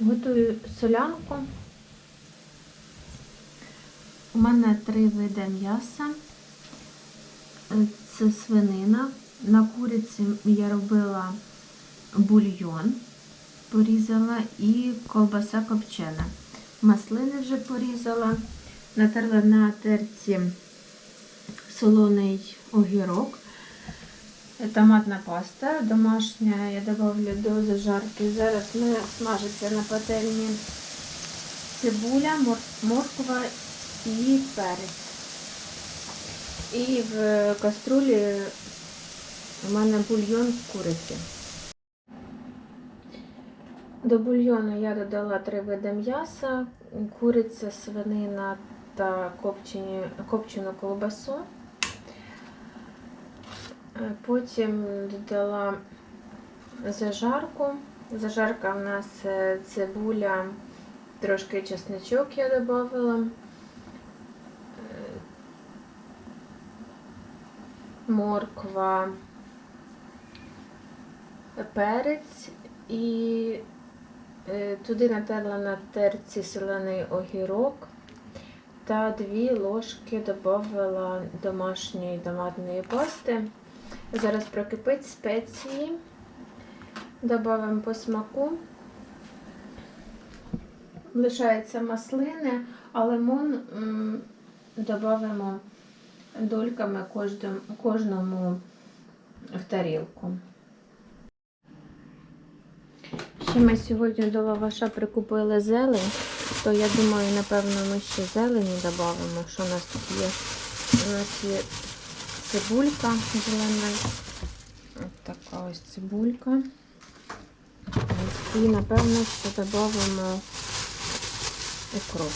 Готую солянку. У мене три види м'яса. Це свинина. На куриці я робила бульйон, порізала і ковбаса копчена. Маслини вже порізала, натерла на терці солоний огірок. Томатна паста домашня, я додавлю до зажарки. Зараз ми смажиться на пательні цибуля, морква і перець. І в каструлі у мене бульйон з куриці. До бульйону я додала три види м'яса, куриця, свинина та копчені, копчену колбасу. Потім додала зажарку. Зажарка в нас е, цибуля, трошки чесничок я додавала. Е, Морква, перець і е, туди натерла на терці солений огірок та дві ложки додавала домашньої томатної пасти. Зараз прокипить спеції. Добавимо по смаку. Лишається маслини, а лимон додамо дольками кожному в тарілку. Ще ми сьогодні до лаваша прикупили зелень, то я думаю, напевно, ми ще зелені додамо, що у нас тут є. У нас є цибулька зелена. Ось така ось цибулька. І, напевно, ще додамо укроп.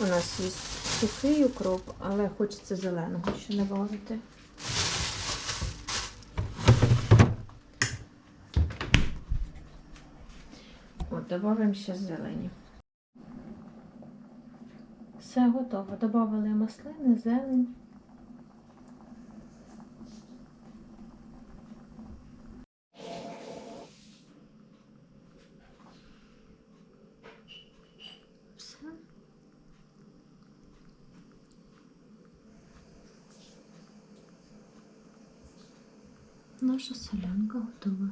У нас є сухий укроп, але хочеться зеленого ще додати. От, додаємо ще зелені. Все готово. Добавили маслини, зелень. Наша солянка готова.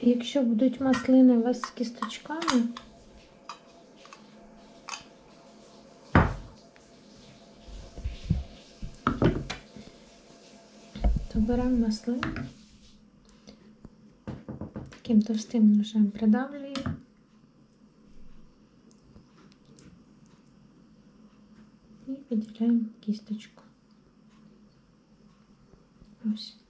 Якщо будуть маслини у вас з кісточками, то беремо маслини, таким товстим ножем придавлюємо. І виділяємо кісточку. Ось.